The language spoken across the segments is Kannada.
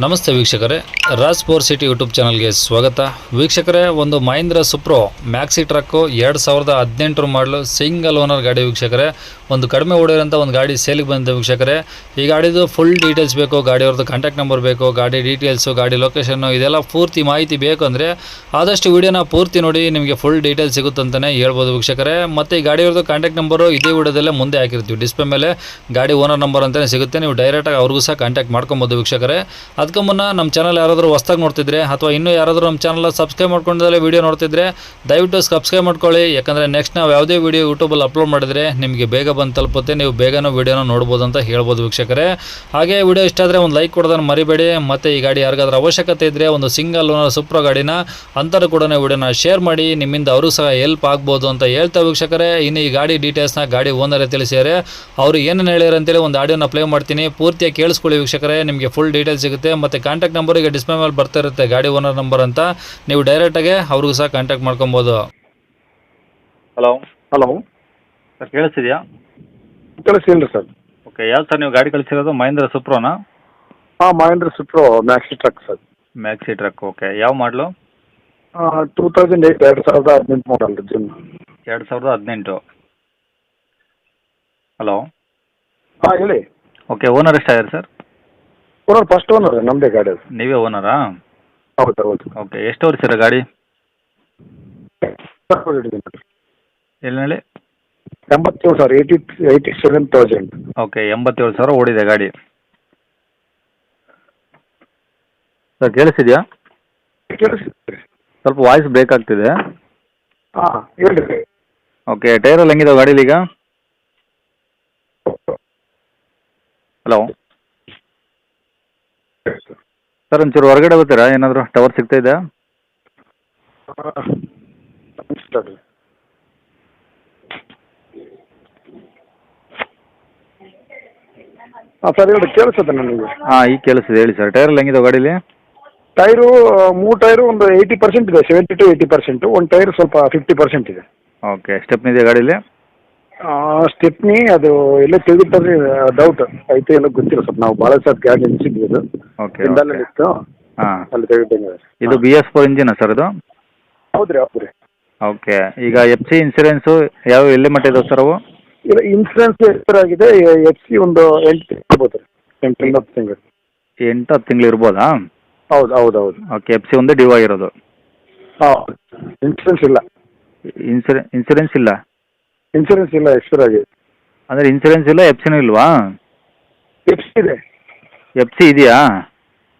ನಮಸ್ತೆ ವೀಕ್ಷಕರೇ, ರಾಜ್ ಫೋರ್ ಸಿಟಿ ಯೂಟ್ಯೂಬ್ ಚಾನಲ್ಗೆ ಸ್ವಾಗತ. ವೀಕ್ಷಕರೇ, ಒಂದು ಮಹೀಂದ್ರ ಸುಪ್ರೋ ಮ್ಯಾಕ್ಸಿ ಟ್ರಕ್ಕು ಎರಡು ಸಾವಿರದ ಹದಿನೆಂಟರ ಮಾಡಲು ಸಿಂಗಲ್ ಓನರ್ ಗಾಡಿ ವೀಕ್ಷಕರೇ. ಒಂದು ಕಡಿಮೆ ಓಡಿರೋಂಥ ಒಂದು ಗಾಡಿ ಸೇಲಿಗೆ ಬಂದಿದೆ ವೀಕ್ಷಕರೇ. ಈ ಗಾಡಿದು ಫುಲ್ ಡೀಟೇಲ್ಸ್ ಬೇಕು, ಗಾಡಿಯವ್ರದ್ದು ಕಾಂಟ್ಯಾಕ್ಟ್ ನಂಬರ್ ಬೇಕು, ಗಾಡಿ ಡೀಟೇಲ್ಸು ಗಾಡಿ ಲೊಕೇಶನ್ನು ಇದೆಲ್ಲ ಪೂರ್ತಿ ಮಾಹಿತಿ ಬೇಕು ಅಂದರೆ ಆದಷ್ಟು ವೀಡಿಯೋನ ಪೂರ್ತಿ ನೋಡಿ ನಿಮಗೆ ಫುಲ್ ಡೀಟೇಲ್ಸ್ ಸಿಗುತ್ತಂತಲೇ ಹೇಳ್ಬೋದು ವೀಕ್ಷಕರೇ. ಮತ್ತು ಈ ಗಾಡಿಯವ್ರದ್ದು ಕಾಂಟ್ಯಾಕ್ಟ್ ನಂಬರು ಇದೇ ವಿಡಿಯೋದಲ್ಲೇ ಮುಂದೆ ಹಾಕಿರ್ತೀವಿ. ಡಿಸ್ಪ್ಲೇ ಮೇಲೆ ಗಾಡಿ ಓನರ್ ನಂಬರ್ ಅಂತಲೇ ಸಿಗುತ್ತೆ. ನೀವು ಡೈರೆಕ್ಟಾಗಿ ಅವ್ರಿಗೂ ಸಹ ಕಾಂಟ್ಯಾಕ್ಟ್ ಮಾಡ್ಕೊಬೋದು ವೀಕ್ಷಕರೇ. ಅದಕ್ಕೂ ಮುನ್ನ ನಮ್ಮ ಚಾನಲ್ ಯಾರಾದರೂ ಹೊಸ್ದಾಗಿ ನೋಡ್ತಿದ್ರೆ ಅಥವಾ ಇನ್ನೂ ಯಾರಾದರೂ ನಮ್ಮ ಚಾನಲ್ ಸಬ್ಸ್ಕ್ರೈಬ್ ಮಾಡ್ಕೊಂಡಿದ್ದಲ್ಲೇ ವೀಡಿಯೋ ನೋಡ್ತಿದ್ರೆ, ದಯವಿಟ್ಟು ಸಬ್ಸ್ಕ್ರೈಬ್ ಮಾಡ್ಕೊಳ್ಳಿ. ಯಾಕಂದರೆ ನೆಕ್ಸ್ಟ್ ನಾವು ಯಾವುದೇ ವೀಡಿಯೋ ಯೂಟ್ಯೂಬಲ್ಲಿ ಅಪ್ಲೋಡ್ ಮಾಡಿದರೆ ನಿಮಗೆ ಬೇಗ ಬಂದು ತಲುಪುತ್ತೆ. ನೀವು ಬೇಗನೂ ವೀಡಿಯೋನ ನೋಡ್ಬೋದು ಅಂತ ಹೇಳ್ಬೋದು ವೀಕ್ಷಕರೇ. ಹಾಗೆ ವಿಡಿಯೋ ಇಷ್ಟ ಆದರೆ ಒಂದು ಲೈಕ್ ಕೊಡೋದನ್ನು ಮರಿಬೇಡಿ. ಮತ್ತು ಈ ಗಾಡಿ ಯಾರಿಗಾದ್ರೂ ಅವಶ್ಯಕತೆ ಇದ್ದರೆ ಒಂದು ಸಿಂಗಲ್ ಓನರ್ ಸೂಪ್ರ ಗಾಡಿನ ಅಂತರ ಕೂಡ ವಿಡಿಯೋನ ಶೇರ್ ಮಾಡಿ, ನಿಮ್ಮಿಂದ ಅವರು ಸಹ ಹೆಲ್ಪ್ ಆಗ್ಬೋದು ಅಂತ ಹೇಳ್ತಾ ವೀಕ್ಷಕರೇ. ಇನ್ನು ಈ ಗಾಡಿ ಡೀಟೇಲ್ಸ್ನ ಗಾಡಿ ಓನರೇ ತಿಳಿಸಿದರೆ ಅವರು ಏನೇನು ಅಂತೇಳಿ ಒಂದು ಆಡಿಯೋನ ಪ್ಲೇ ಮಾಡ್ತೀನಿ. ಪೂರ್ತಿಯಾಗಿ ಕೇಳಿಸ್ಕೊಳ್ಳಿ ವೀಕ್ಷಕರೇ. ನಿಮಗೆ ಫುಲ್ ಡೀಟೇಲ್ಸ್ ಸಿಗುತ್ತೆ. ಮತ್ತು ಕಾಂಟ್ಯಾಕ್ಟ್ ನಂಬರ್ ಈಗ ಡಿಸ್ಪ್ಲೇ ಮೇಲೆ ಬರ್ತಾ ಇರುತ್ತೆ ಗಾಡಿ ಓನರ್ ನಂಬರ್ ಅಂತ. ನೀವು ಡೈರೆಕ್ಟಾಗಿ ಅವ್ರಿಗೂ ಸಹ ಕಾಂಟ್ಯಾಕ್ಟ್ ಮಾಡ್ಕೊಬೋದು. ಹಲೋ ಹಲೋ ಸರ್ ಕೇಳಿಸ್ತಿದ್ಯಾ? ಕಳಿಸಿಲ್ಲ ಸರ್. ಓಕೆ ಯಾವ ಸರ್ ನೀವು ಗಾಡಿ ಕಳಿಸಿರೋದು? ಮಹೇಂದ್ರ ಸುಪ್ರೋನಾ? ಹಾಂ Mahindra Supro maxi truck sir. Maxi truck okay ಯಾವ ಮಾಡಲು ಟೂ ತೌಸಂಡ್ ಏಯ್ಟ್ ಎರಡು ಸಾವಿರದ ಹದಿನೆಂಟು ಮಾಡಲ್ ಜಿಮ್ ಎರಡು ಸಾವಿರದ ಹದಿನೆಂಟು. ಹಲೋ ಹಾಂ ಹೇಳಿ. ಓಕೆ ಓನರ್ ಎಷ್ಟಾಗಿದೆ ಸರ್ ಓನರ್ ಫಸ್ಟ್ ಓನರ್ ನಮ್ಮದೇ ಗಾಡಿ ಅದು. ನೀವೇ ಓನರಾ ಹೌದು ಹೌದು. ಓಕೆ ಎಷ್ಟು ಓಡಿಸಿರ ಗಾಡಿ? ಎಲ್ಲಿ ಹೇಳಿ ಎಂಬತ್ತೇಳು ಸಾವಿರ eighty eighty seven thousand okay ಎಂಬತ್ತೇಳು ಸಾವಿರ ಓಡಿದೆ ಗಾಡಿ. ಸರ್ ಕೇಳಿಸಿದ್ಯಾ ಕೇಳಿಸ್ತೀರಿ ಸ್ವಲ್ಪ ವಾಯ್ಸ್ ಬ್ರೇಕ್ ಆಗ್ತಿದೆ. ಹಾಂ ಹೇಳ್ರಿ ಓಕೆ ಟೈರಲ್ಲಿ ಹೆಂಗಿದಾವೆ ಗಾಡೀಲಿ ಈಗ? ಹಲೋ ಸರ್ ಒಂಚೂರು ಹೊರಗಡೆ ಬರ್ತೀರಾ ಏನಾದರೂ ಟವರ್ ಸಿಗ್ತಾ ಇದೆಯಾ? ಹಾಂ ಸರ್ ಹೇಳಿ ಕೇಳಿಸುತ್ತೆ ನನಗೆ ಹಾಂ ಈಗ ಕೇಳಿಸ್ತಿದೆ. ಹೇಳಿ ಸರ್ ಟೈರಲ್ಲಿ ಹೆಂಗಿದೆ ಗಾಡೀಲಿ? ಟೈರು ಮೂರು ಟೈರು ಒಂದು ಏಯ್ಟಿ ಪರ್ಸೆಂಟ್ ಇದೆ ಸೆವೆಂಟಿ ಟು ಏಯ್ಟಿ ಪರ್ಸೆಂಟು ಒಂದು ಟೈರ್ ಸ್ವಲ್ಪ ಫಿಫ್ಟಿ ಪರ್ಸೆಂಟ್ ಇದೆ. ಓಕೆ ಸ್ಟೆಪ್ನಿ ಇದೆ ಗಾಡೀಲಿ? ಸ್ಟೆಪ್ನಿ ಅದು ಎಲ್ಲ ತೆಗಿತಾರೆ ಡೌಟ್ ಐತೆ ಎಲ್ಲ ಗೊತ್ತಿಲ್ಲ ಸ್ವಲ್ಪ ನಾವು ಭಾಳ ಸರ್ ಗಾಡಿ ನಿಲ್ಸಿದ್ವಿ ಅದು. ಓಕೆ ಇತ್ತು ಹಾಂ. ಅಲ್ಲಿ ಇದು ಬಿ ಎಸ್ ಫೋರ್ ಇಂಜಿನ ಸರ್ ಇದು? ಹೌದ್ರಿ ಹೌದ್ರಿ. ಓಕೆ ಈಗ ಎಫ್ ಸಿ ಇನ್ಸೂರೆನ್ಸು ಯಾವ ಎಲ್ಲಿ ಮಟ್ಟ ಇದಾವೆ ಸರ್ ಅವು? ಇಲ್ಲ ಇನ್ಸೂರೆನ್ಸ್ ಎಷ್ಟರಾಗಿದೆ ಎಫ್ ಸಿ ಒಂದು ಎಂಟು ತಿಂಗಳು ರೀ. ಎಂಟರಿಂದ ಹತ್ತು ತಿಂಗಳು. ಎಂಟು ಹತ್ತು ತಿಂಗಳು ಇರ್ಬೋದಾ? ಹೌದು ಹೌದು ಹೌದು. ಓಕೆ ಎಫ್ ಸಿ ಒಂದೇ ಡ್ಯೂ ಆಗಿರೋದು ಹಾಂ ಇನ್ಸೂರೆನ್ಸ್ ಇಲ್ಲ. ಇನ್ಸೂರೆ ಇನ್ಸೂರೆನ್ಸ್ ಇಲ್ಲ? ಇನ್ಸೂರೆನ್ಸ್ ಇಲ್ಲ ಎಕ್ಸ್ಪೈರ್ ಆಗಿದೆ. ಅಂದರೆ ಇನ್ಸೂರೆನ್ಸ್ ಇಲ್ಲ ಎಫ್ ಸಿನೂ ಇಲ್ವಾ? ಎಫ್ ಸಿ ಇದೆ. ಎಫ್ ಸಿ ಇದೆಯಾ?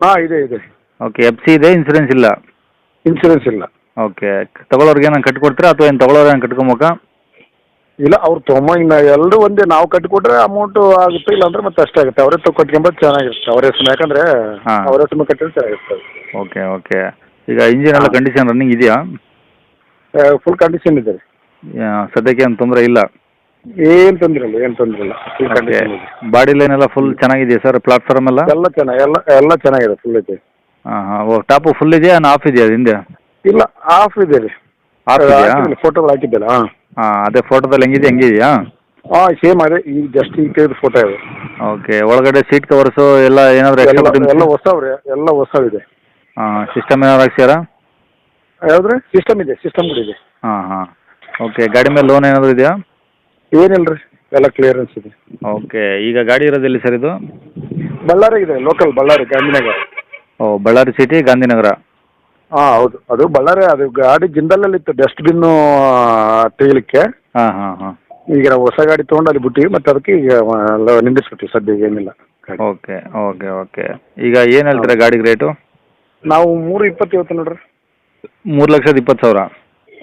ಹಾಂ ಇದೆ ಇದೆ. ಓಕೆ ಎಫ್ ಸಿ ಇದೆ ಇನ್ಸೂರೆನ್ಸ್ ಇಲ್ಲ? ಇನ್ಸೂರೆನ್ಸ್ ಇಲ್ಲ. ಓಕೆ ತಗೊಳ್ಳೋರ್ಗೆ ನಾನು ಕಟ್ಕೊಡ್ತೀರಾ ಅಥವಾ ಏನು ತಗೊಳ್ಳೋರು ಏನು ಕಟ್ಕೊಬೇಕಾ? ಇಲ್ಲ ಅವ್ರು ತೊಗೊಂಬ ಇನ್ನು ಎಲ್ಲರೂ ಒಂದೇ ನಾವು ಕಟ್ಟಿಕೊಟ್ರೆ ಅಮೌಂಟು ಆಗುತ್ತೆ ಇಲ್ಲ ಅಂದ್ರೆ ಮತ್ತೆ ಅಷ್ಟೇ ಆಗುತ್ತೆ. ಅವರೇ ತೊ ಕಟ್ಕೊಂಬತ್ತು ಚೆನ್ನಾಗಿರುತ್ತೆ. ಅವ್ರ ಹೆಸರು ಯಾಕಂದ್ರೆ ಹಾ. ಅವ್ರ ಹೆಸರು ಕಟ್ಟಿದ್ರೆ ಚೆನ್ನಾಗಿರುತ್ತೆ. ಓಕೆ ಓಕೆ ಈಗ ಇಂಜಿನ್ ಎಲ್ಲ ಕಂಡೀಷನ್ ರನ್ನಿಂಗ್ ಇದೆಯಾ? ಫುಲ್ ಕಂಡೀಷನ್ ಇದೆ. ರೀ ಯಾ, ಸದ್ಯಕ್ಕೆ ಏನು ತೊಂದರೆ ಇಲ್ಲ? ಏನು ತೊಂದ್ರೆ ಇಲ್ಲ ಏನ್ ತೊಂದ್ರೆ ಇಲ್ಲ. ಇದೆ ಬಾಡಿ ಲೈನ್ ಎಲ್ಲ ಫುಲ್ ಚೆನ್ನಾಗಿದೆಯಾ ಸರ್ ಪ್ಲಾಟ್ಫಾರ್ಮ್ ಎಲ್ಲ? ಎಲ್ಲ ಚೆನ್ನಾಗಿ ಎಲ್ಲ ಎಲ್ಲ ಚೆನ್ನಾಗಿದೆ ಫುಲ್ ಇದೆ. ಹಾಂ ಹಾಂ. ಓ ಟಾಪು ಫುಲ್ ಇದೆಯಾ ಆಫ್ ಇದೆಯಾ ಅದು ಹಿಂದೆ ಇಲ್ಲ ಆಫ್ ಇದೆ ರೀ ಆಫ್ ಇದೆಯಾ? ಫೋಟೋಗಳು ಹಾಕಿದ್ದಲ್ಲ ಹಾಂ. ಹಾಂ ಅದೇ ಫೋಟೋದಲ್ಲಿ ಹೆಂಗಿದೆ ಹೆಂಗಿದೆಯಾ? ಹಾಂ ಸೇಮ್ ಅದೇ ಈಗ ಜಸ್ಟ್ ಈಗ ತೆಗೆದು ಫೋಟೋ ಇದೆ. ಓಕೆ ಒಳಗಡೆ ಸೀಟ್ ಕವರ್ಸು ಎಲ್ಲ ಏನಾದರೂ ಎಲ್ಲ ಎಕ್ಸ್ಟ್ರಾ ಎಲ್ಲ ಹೊಸವ್ರಿ ಎಲ್ಲ ಹೊಸವಿದೆ. ಹಾಂ ಸಿಸ್ಟಮ್ ಏನಾದ್ರು ಹಾಕ್ಸ್ಯಾರಾ? ಯಾವ್ದ್ರಿ? ಸಿಸ್ಟಮ್ ಇದೆ ಸಿಸ್ಟಮ್ ಕೂಡ ಇದೆ. ಹಾಂ ಹಾಂ. ಓಕೆ ಗಾಡಿ ಮೇಲೆ ಲೋನ್ ಏನಾದರೂ ಇದೆಯಾ? ಏನಿಲ್ಲ ರೀ ಎಲ್ಲ ಕ್ಲಿಯರೆನ್ಸ್ ಇದೆ. ಓಕೆ ಈಗ ಗಾಡಿ ಇರೋದು ಎಲ್ಲಿ ಸರ್ ಇದು? ಬಳ್ಳಾರಿ ಇದೆ ಲೋಕಲ್ ಬಳ್ಳಾರಿ ಗಾಂಧಿನಗರ. ಓ ಬಳ್ಳಾರಿ ಸಿಟಿ ಗಾಂಧಿನಗರ? ಹಾಂ ಹೌದು. ಅದು ಬಳ್ಳಾರಿ ಅದು ಗಾಡಿ ಜಿಂದಲಲ್ಲಿ ಇತ್ತು ಡಸ್ಟ್ಬಿನ್ನು ತೆಗಿಲಿಕ್ಕೆ ಹಾಂ ಹಾಂ ಹಾಂ. ಈಗ ನಾವು ಹೊಸ ಗಾಡಿ ತೊಗೊಂಡು ಅಲ್ಲಿ ಬಿಟ್ಟಿವಿ ಮತ್ತೆ ಅದಕ್ಕೆ ಈಗ ನಿಂದಿಸ್ಬಿಟ್ಟಿವಿ ಸದ್ಯ ಏನಿಲ್ಲ ಗಾಡಿ. ಓಕೆ ಓಕೆ ಓಕೆ ಈಗ ಏನು ಹೇಳ್ತೀರಾ ಗಾಡಿಗೆ ರೇಟು ನಾವು ಮೂರು ಇಪ್ಪತ್ತು ಇವತ್ತು ನೋಡ್ರಿ. ಮೂರು ಲಕ್ಷದ ಇಪ್ಪತ್ತು ಸಾವಿರ?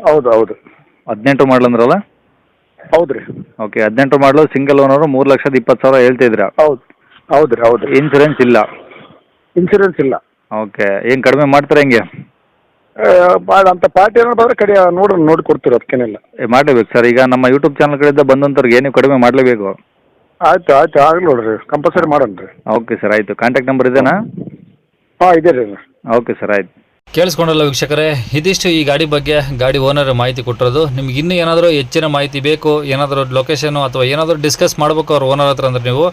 ಹೌದು ಹೌದು. ಹದಿನೆಂಟು ಮಾಡಲ್ ಅಂದ್ರಲ್ಲ ಹೌದು ರೀ ಓಕೆ ಹದಿನೆಂಟು ಮಾಡಲು ಸಿಂಗಲ್ ಓನರ್ ಮೂರು ಲಕ್ಷದ ಇಪ್ಪತ್ತು ಸಾವಿರ ಹೇಳ್ತಿದ್ದೀರಾ? ಹೌದು ಹೌದು ರೀ ಹೌದು ಇನ್ಸೂರೆನ್ಸ್ ಇಲ್ಲ? ಇನ್ಸೂರೆನ್ಸ್ ಇಲ್ಲ. ಓಕೆ ಏನು ಕಡಿಮೆ ಮಾಡ್ತಾರೆ ಹೆಂಗೆ? ಭಾಳ ಅಂತ ಪಾರ್ಟಿ ಏನಾದ್ರು ಬಂದರೆ ಕಡೆ ನೋಡಿ ನೋಡಿ ಕೊಡ್ತೀವಿ ಅದಕ್ಕೇನಿಲ್ಲ. ಏ, ಮಾಡಲೇಬೇಕು ಸರ್ ಈಗ ನಮ್ಮ ಯೂಟ್ಯೂಬ್ ಚಾನಲ್ ಕಡೆಯಿಂದ ಬಂದಂಥವ್ರಿಗೆ ಏನು ಕಡಿಮೆ ಮಾಡಲೇಬೇಕು? ಆಯ್ತು ಆಯ್ತು ಆಗಲಿ ನೋಡ್ರಿ ಕಂಪಲ್ಸರಿ ಮಾಡೋಣ ರೀ. ಓಕೆ ಸರ್ ಆಯಿತು. ಕಾಂಟ್ಯಾಕ್ಟ್ ನಂಬರ್ ಇದೇನಾ? ಹಾಂ ಇದೆ ರೀ. ಓಕೆ ಸರ್ ಆಯ್ತು. ಕೇಳಿಸ್ಕೊಂಡಲ್ಲ ವೀಕ್ಷಕರೇ, ಇದಿಷ್ಟು ಈ ಗಾಡಿ ಬಗ್ಗೆ ಗಾಡಿ ಓನರ್ ಮಾಹಿತಿ ಕೊಟ್ಟಿರೋದು. ನಿಮ್ಗೆ ಇನ್ನೂ ಏನಾದರೂ ಹೆಚ್ಚಿನ ಮಾಹಿತಿ ಬೇಕು, ಏನಾದರೂ ಲೊಕೇಶನು ಅಥವಾ ಏನಾದರೂ ಡಿಸ್ಕಸ್ ಮಾಡಬೇಕು ಅವ್ರ ಓನರ್ ಹತ್ರ ಅಂದ್ರೆ ನೀವು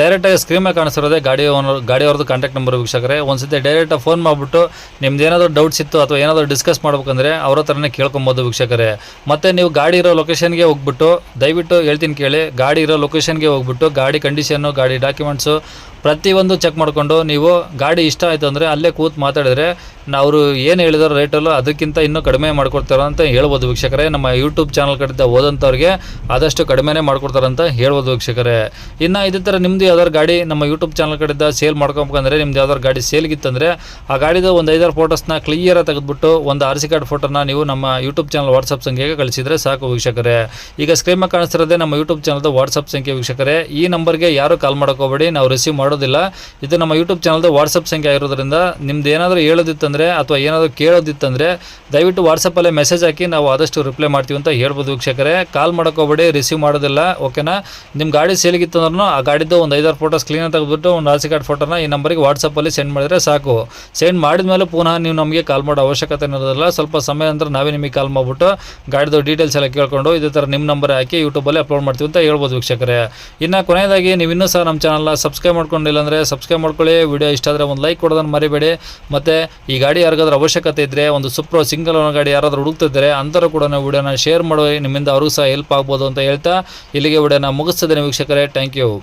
ಡೈರೆಕ್ಟಾಗಿ ಸ್ಕ್ರೀನ್ ಮೇಲೆ ಕಾಣಿಸ್ತಿರೋದೇ ಗಾಡಿ ಓನರ್ ಗಾಡಿ ಅವ್ರದ್ದು ಕಾಂಟ್ಯಾಕ್ಟ್ ನಂಬರ್ ವೀಕ್ಷಕರೇ. ಒಂದ್ಸತಿ ಡೈರೆಕ್ಟಾಗಿ ಫೋನ್ ಮಾಡಿಬಿಟ್ಟು ನಿಮ್ದು ಏನಾದರೂ ಡೌಟ್ಸ್ ಇತ್ತು ಅಥವಾ ಏನಾದರೂ ಡಿಸ್ಕಸ್ ಮಾಡ್ಬೇಕಂದ್ರೆ ಅವ್ರ ಹತ್ರನೇ ಕೇಳ್ಕೊಬೋದು ವೀಕ್ಷಕರೇ. ಮತ್ತು ನೀವು ಗಾಡಿ ಇರೋ ಲೊಕೇಶನ್ಗೆ ಹೋಗ್ಬಿಟ್ಟು, ದಯವಿಟ್ಟು ಹೇಳ್ತೀನಿ ಕೇಳಿ, ಗಾಡಿ ಇರೋ ಲೊಕೇಶನ್ಗೆ ಹೋಗ್ಬಿಟ್ಟು, ಗಾಡಿ ಕಂಡೀಷನ್ನು ಗಾಡಿ ಡಾಕ್ಯುಮೆಂಟ್ಸು ಪ್ರತಿಯೊಂದು ಚೆಕ್ ಮಾಡಿಕೊಂಡು ನೀವು ಗಾಡಿ ಇಷ್ಟ ಆಯಿತು ಅಂದರೆ ಅಲ್ಲೇ ಕೂತು ಮಾತಾಡಿದ್ರೆ ಅವರು ಏನು ಹೇಳಿದಾರೋ ರೇಟಲ್ಲೂ ಅದಕ್ಕಿಂತ ಇನ್ನೂ ಕಡಿಮೆ ಮಾಡಿಕೊಡ್ತಾರೆ ಅಂತ ಹೇಳ್ಬೋದು ವೀಕ್ಷಕರೇ. ನಮ್ಮ ಯೂಟ್ಯೂಬ್ ಚಾನಲ್ ಕಡೆಯಿಂದ ಓದಂಥವ್ರಿಗೆ ಆದಷ್ಟು ಕಡಿಮೆನೇ ಅಂತ ಹೇಳ್ಬೋದು ವೀಕ್ಷಕರೇ. ಇನ್ನು ಇದೇ ಥರ ನಿಮ್ಮದು ಯಾವ್ದಾದ್ರು ಗಾಡಿ ನಮ್ಮ ಯೂಟ್ಯೂಬ್ ಚಾನಲ್ ಕಡೆಯಿಂದ ಸೇಲ್ ಮಾಡ್ಕೊಬೇಕಂದ್ರೆ ನಿಮ್ದು ಯಾವ್ದಾದ್ರು ಗಾಡಿ ಸೇಲ್ಗಿತ್ತಂದರೆ ಆ ಗಾಡಿದು ಒಂದು ಐದಾರು ಫೋಟೋಸ್ನ ಕ್ಲಿಯರಾಗಿ ತೆಗೆದುಬಿಟ್ಟು ಒಂದು ಆರ್ ಸಿ ಕಾರ್ಡ್ ಫೋಟೋನ ನೀವು ನಮ್ಮ ಯೂಟ್ಯೂಬ್ ಚಾನಲ್ ವಾಟ್ಸಪ್ ಸಂಖ್ಯೆಗೆ ಕಳಿಸಿದರೆ ಸಾಕು ವೀಕ್ಷಕರೇ. ಈಗ ಸ್ಕ್ರೀನ್ ಮೇಲೆ ಕಾಣಿಸ್ತಿರೋದೇ ನಮ್ಮ ಯೂಟ್ಯೂಬ್ ಚಾನಲ್ದು ವಾಟ್ಸಪ್ ಸಂಖ್ಯೆ ವೀಕ್ಷಕರೇ. ಈ ನಂಬರ್ಗೆ ಯಾರು ಕಾಲ್ ಮಾಡ್ಕೋಬೇಡಿ, ನಾವು ರಿಸೀವ್ ಮಾಡೋದಿಲ್ಲ. ಇದು ನಮ್ಮ ಯೂಟ್ಯೂಬ್ ಚಾನಲ್ದು ವಾಟ್ಸಪ್ ಸಂಖ್ಯೆ ಆಗಿರೋದ್ರಿಂದ ನಿಮ್ದು ಏನಾದರೂ ಹೇಳೋದಿತ್ತಂದರೆ ಅಥವಾ ಏನಾದರೂ ಕೇಳೋದಿತ್ತಂದರೆ ದಯವಿಟ್ಟು ವಾಟ್ಸಪ್ಪಲ್ಲೇ ಮೆಸೇಜ್ ಹಾಕಿ ನಾವು ಆದಷ್ಟು ರಿಪ್ಲೈ ಮಾಡ್ತೀವಿ ಅಂತ ಹೇಳ್ಬೋದು ವೀಕ್ಷಕರೇ. ಕಾಲ್ ಮಾಡೋಕೋಬೇಡಿ ರಿಸೀವ್ ಮಾಡೋದಿಲ್ಲ ಓಕೆನಾ ನಿಮ್ಮ ಗಾಡಿ ಸೇಲಿಗಿತ್ತಂದ್ರೂ ಆ ಗಾಡಿದ್ದು ಒಂದು ಐದಾರು ಫೋಟೋಸ್ ಕ್ಲೀನಾಗಿ ತೆಗೆದುಬಿಟ್ಟು ಒಂದು ಆರ್ ಸಿ ಕಾರ್ಡ್ ಫೋಟೋನ ಈ ನಂಬರಿಗೆ ವಾಟ್ಸಪ್ಪಲ್ಲಿ ಸೆಂಡ್ ಮಾಡಿದರೆ ಸಾಕು. ಸೆಂಡ್ ಮಾಡಿದ ಮೇಲೆ ಪುನಃ ನೀವು ನಮಗೆ ಕಾಲ್ ಮಾಡೋ ಅವಶ್ಯಕತೆ ಇರೋದಿಲ್ಲ. ಸ್ವಲ್ಪ ಸಮಯ ನಂತರ ನಾವೇ ನಿಮಗೆ ಕಾಲ್ ಮಾಡಿಬಿಟ್ಟು ಗಾಡಿದು ಡೀಟೇಲ್ಸ್ ಎಲ್ಲ ಕೇಳ್ಕೊಂಡು ಇದೇ ಥರ ನಿಮ್ಮ ನಂಬರ್ ಹಾಕಿ ಯೂಟ್ಯೂಬಲ್ಲಿ ಅಪ್ಲೋಡ್ ಮಾಡ್ತೀವಿ ಅಂತ ಹೇಳ್ಬೋದು ವೀಕ್ಷಕರೇ. ಇನ್ನು ಕೊನೆಯದಾಗಿ ನೀವು ಇನ್ನೂ ಸಹ ನಮ್ಮ ಚಾನಲ್ನ ಸಬ್ಸ್ಕ್ರೈಬ್ ಮಾಡ್ಕೊಂಡಿಲ್ಲ ಅಂದರೆ ಸಬ್ಸ್ಕ್ರೈಬ್ ಮಾಡ್ಕೊಳ್ಳಿ. ವಿಡಿಯೋ ಇಷ್ಟ ಆದರೆ ಒಂದು ಲೈಕ್ ಕೊಡೋದನ್ನು ಮರಿಬೇಡಿ. ಮತ್ತು ಈ ಗಾಡಿ ಯಾರಿಗಾದ್ರೂ ಅವಶ್ಯಕತೆ ಇದ್ದರೆ ಒಂದು ಸುಪ್ರೋ ಸಿಂಗಲ್ ಓನರ್ ಗಾಡಿ ಯಾರಾದರೂ ಹುಡುಕ್ತಿದ್ರೆ ಅಂತರೂ ಕೂಡ ನಾವು ವಿಡಿಯೋನ ಶೇರ್ ಮಾಡೋ ನಿಮ್ಮಿಂದ ಅವರು ಸಹ ಹೆಲ್ಪ್ ಆಗ್ಬೋದು ಅಂತ ಹೇಳ್ತಾ ಇಲ್ಲಿಗೆ ವಿಡಿಯೋನ ಮುಗಿಸ್ತಿದ್ದೇನೆ ವೀಕ್ಷಕರೇ. Thank you